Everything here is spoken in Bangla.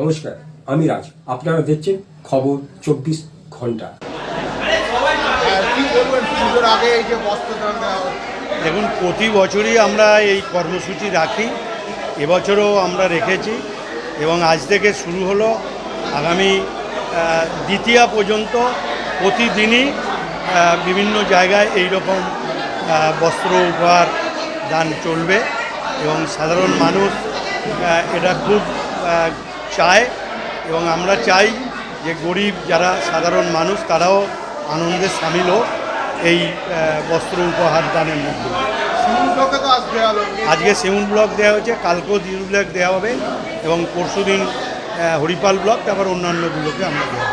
নমস্কার, আমি রাজ। আপনারা দেখছেন খবর চব্বিশ ঘণ্টা। দেখুন, প্রতি বছরই আমরা এই কর্মসূচি রাখি। এবছরও আমরা রেখেছি এবং আজ থেকে শুরু হলো। আগামী দ্বিতীয়া পর্যন্ত প্রতিদিনই বিভিন্ন জায়গায় এই রকম বস্ত্র উপহার দান চলবে এবং সাধারণ মানুষ এটা খুব চায় এবং আমরা চাই যে গরিব যারা সাধারণ মানুষ তারাও আনন্দে সামিল হোক এই বস্ত্র উপহার দানের মধ্যে আজকে সেউন ব্লক দেওয়া হয়েছে কালকেও দিল ব্লক দেওয়া হবে এবং পরশুদিন দিন হরিপাল ব্লক তারপর অন্যান্যগুলোকে আমরা দেওয়া।